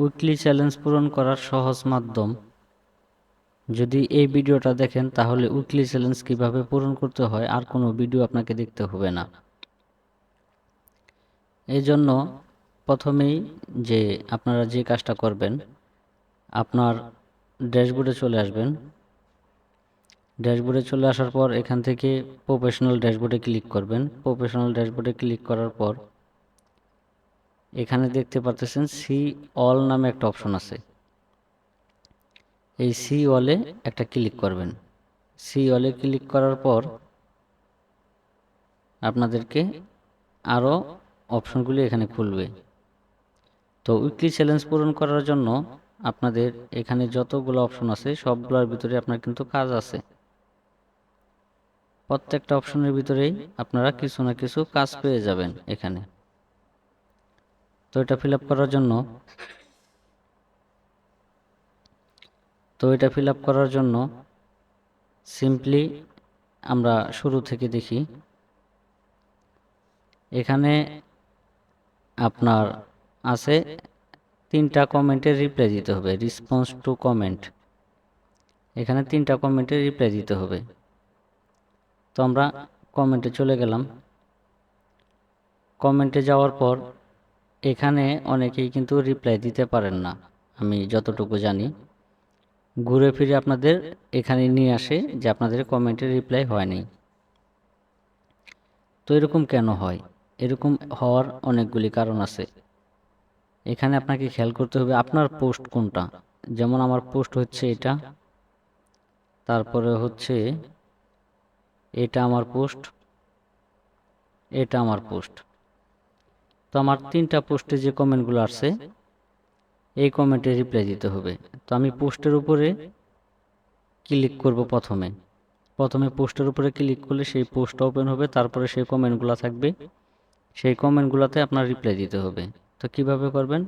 Weekly challenge পূরণ করার সহজ মাধ্যম। যদি এই ভিডিওটা দেখেন, তাহলে উইকলি চ্যালেঞ্জ কীভাবে পূরণ করতে হয়, আর কোনো ভিডিও আপনাকে দেখতে হবে না। এই জন্য প্রথমেই যে আপনারা যে কাজটা করবেন, আপনার ড্যাশবোর্ডে চলে আসবেন। ড্যাশবোর্ডে চলে আসার পর এখান থেকে প্রফেশনাল ড্যাশবোর্ডে ক্লিক করবেন। প্রফেশনাল ড্যাশবোর্ডে ক্লিক করার পর এখানে দেখতে পারতেছেন সি অল নামে একটা অপশন আছে। এই সি অলে একটা ক্লিক করবেন। সি অলে ক্লিক করার পর আপনাদেরকে আরও অপশনগুলি এখানে খুলবে। তো উইকলি চ্যালেঞ্জ পূরণ করার জন্য আপনাদের এখানে যতগুলো অপশন আছে, সবগুলোর ভিতরে আপনার কিন্তু কাজ আছে। প্রত্যেকটা অপশনের ভিতরেই আপনারা কিছু না কিছু কাজ পেয়ে যাবেন এখানে। তো এটা ফিল করার জন্য, তো এটা ফিল করার জন্য সিম্পলি আমরা শুরু থেকে দেখি। এখানে আপনার আছে তিনটা কমেন্টের রিপ্লাই দিতে হবে রেসপন্স টু কমেন্ট এখানে তিনটা কমেন্টের রিপ্লাই দিতে হবে। তো আমরা কমেন্টে চলে গেলাম। কমেন্টে যাওয়ার পর এখানে অনেকেই কিন্তু রিপ্লাই দিতে পারেন না, আমি যতটুকু জানি। ঘুরে ফিরে আপনাদের এখানে নিয়ে আসে যে আপনাদের কমেন্টের রিপ্লাই হয়নি। তো এরকম কেন হয়? এরকম হওয়ার অনেকগুলি কারণ আছে। এখানে আপনাকে খেয়াল করতে হবে আপনার পোস্ট কোনটা? যেমন আমার পোস্ট হচ্ছে এটা, তারপরে হচ্ছে এটা আমার পোস্ট এটা আমার পোস্ট তো আমার তিনটা পোস্টে যে কমেন্টগুলো আসছে, এই কমেন্টে রিপ্লাই দিতে হবে। তো আমি পোস্টের উপরে ক্লিক করব প্রথমে। প্রথমে পোস্টের উপরে ক্লিক করলে সেই পোস্ট ওপেন হবে, তারপরে সেই কমেন্টগুলো থাকবে। সেই কমেন্টগুলোতে আপনার রিপ্লাই দিতে হবে। তো কীভাবে করবেন?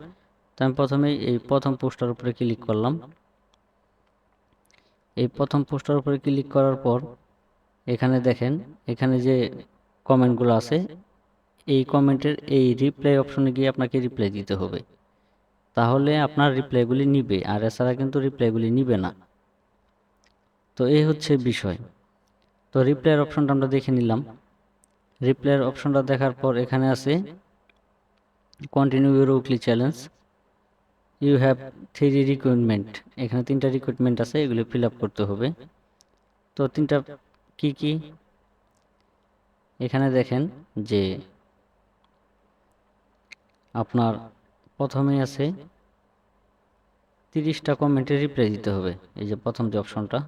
তো আমি প্রথমে এই প্রথম পোস্টার উপরে ক্লিক করলাম। এই প্রথম পোস্টার উপরে ক্লিক করার পর, এখানে দেখেন, এখানে যে কমেন্টগুলো আছে এই কমেন্টের এই রিপ্লাই অপশনে গিয়ে আপনাকে রিপ্লাই দিতে হবে। তাহলে আপনার রিপ্লাইগুলি নিবে, আর এছাড়া কিন্তু রিপ্লাইগুলি নিবে না। তো এই হচ্ছে বিষয়। তো রিপ্লাইয়ের অপশনটা আমরা দেখে নিলাম। রিপ্লাইয়ের অপশনটা দেখার পর এখানে আছে continue your weekly challenge you have three recruitment এখানে তিনটা রিক্রুটমেন্ট আছে, এগুলি ফিল আপ করতে হবে। তো তিনটা কি কি? এখানে দেখেন যে আপনার প্রথমেই আছে তিরিশটা কমেন্টে রিপ্লাই দিতে হবে। এই যে প্রথম যে অপশনটা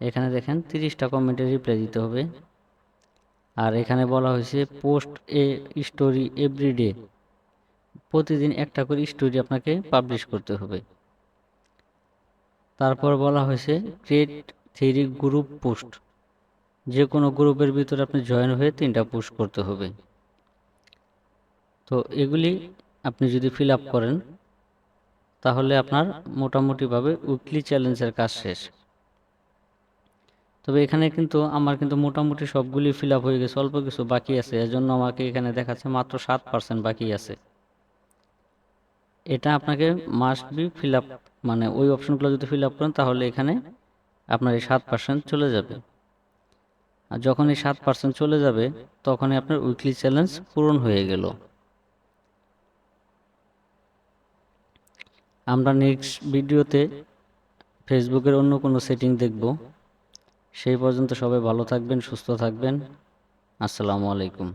এখানে দেখেন তিরিশটা কমেন্টে রিপ্লাই দিতে হবে। আর এখানে বলা হয়েছে পোস্ট এ স্টোরি এভরিডে প্রতিদিন একটা করে স্টোরি আপনাকে পাবলিশ করতে হবে। তারপর বলা হয়েছে ক্রিয়েট থ্রি গ্রুপ পোস্ট যে কোনো গ্রুপের ভিতরে আপনি জয়েন হয়ে তিনটা পোস্ট করতে হবে। তো এগুলি আপনি যদি ফিল আপ করেন, তাহলে আপনার মোটামুটিভাবে উইকলি চ্যালেঞ্জের কাজ শেষ। তবে এখানে কিন্তু আমার কিন্তু মোটামুটি সবগুলি ফিল আপ হয়ে গেছে, অল্প কিছু বাকি আছে। এজন্য আমাকে এখানে দেখাচ্ছে মাত্র সাত পার্সেন্ট বাকি আছে। এটা আপনাকে মাস্ট বি ফিল আপ মানে ওই অপশনগুলো যদি ফিল আপ করেন, তাহলে এখানে আপনার এই সাত পার্সেন্ট চলে যাবে। আর যখন এই সাত পার্সেন্ট চলে যাবে, তখনই আপনার উইকলি চ্যালেঞ্জ পূরণ হয়ে গেল। আমরা নেক্সট ভিডিওতে ফেসবুকের অন্য কোনো সেটিং দেখব। সেই পর্যন্ত সবাই ভালো থাকবেন, সুস্থ থাকবেন। আসসালামু আলাইকুম।